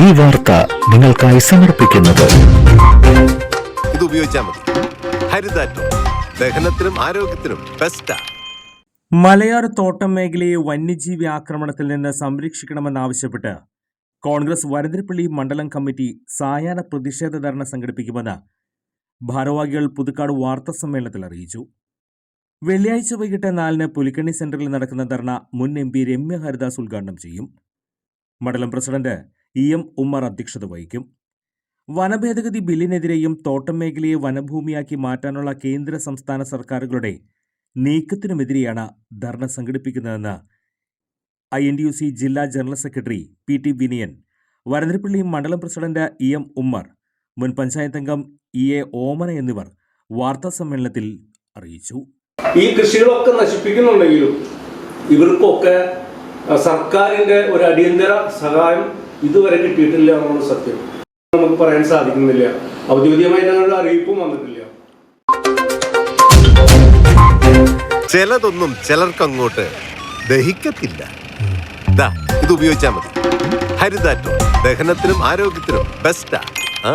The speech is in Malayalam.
ഈ വാർത്ത നിങ്ങൾക്കായി സമർപ്പിക്കുന്നത്. ഇത് ഉപയോഗിച്ചാൽ മതി. ഹരിതാറ്റം. ദഹനത്തിനും ആരോഗ്യത്തിനും ബെസ്റ്റാ മലയാർ തോട്ടം മേഖലയെ വന്യജീവി ആക്രമണത്തിൽ നിന്ന് സംരക്ഷിക്കണമെന്നാവശ്യപ്പെട്ട് കോൺഗ്രസ് വരന്തരപ്പള്ളി മണ്ഡലം കമ്മിറ്റി സായാഹ്ന പ്രതിഷേധ ധർണ സംഘടിപ്പിക്കുമെന്ന് ഭാരവാഹികൾ പുതുക്കാട് വാർത്താ സമ്മേളനത്തിൽ അറിയിച്ചു. വെള്ളിയാഴ്ച വൈകിട്ട് നാലിന് പുലിക്കണ്ണി സെന്ററിൽ നടക്കുന്ന ധർണ മുൻ എം പി രമ്യ ഹരിദാസ് ഉദ്ഘാടനം ചെയ്യും. മണ്ഡലം പ്രസിഡന്റ് ഇ എം ഉമ്മർ അധ്യക്ഷത വഹിക്കും. വനഭേദഗതി ബില്ലിനെതിരെയും തോട്ടം മേഖലയെ വനഭൂമിയാക്കി മാറ്റാനുള്ള കേന്ദ്ര സംസ്ഥാന സർക്കാരുകളുടെ നീക്കത്തിനുമെതിരെയാണ് ധർണ സംഘടിപ്പിക്കുന്നതെന്ന് I N T U C ജില്ലാ general secretary P T Viniyan Varantharappally മണ്ഡലം പ്രസിഡന്റ് ഇ എം ഉമ്മർ മുൻ പഞ്ചായത്ത് അംഗം ഇ എ ഓമന എന്നിവർ വാർത്താ സമ്മേളനത്തിൽ അറിയിച്ചു. ഈ കൃഷികളൊക്കെ നശിപ്പിക്കുന്നുണ്ടെങ്കിലും ഇവർക്കൊക്കെ സർക്കാരിന്റെ ഒരു അടിയന്തര സഹായം ഇതുവരെ കിട്ടിയിട്ടില്ല എന്നുള്ള സത്യം. നമുക്ക് പറയാൻ സാധിക്കുന്നില്ല. ഔദ്യോഗികമായി ഞങ്ങളുടെ അറിയിപ്പും വന്നിട്ടില്ല. ചിലതൊന്നും ചിലർക്ക് അങ്ങോട്ട് ദഹിക്കത്തില്ല ഇത് ഉപയോഗിച്ചാൽ മതി. ഹരിതാറ്റോ ദഹനത്തിനും ആരോഗ്യത്തിനും ബെസ്റ്റാ ആ.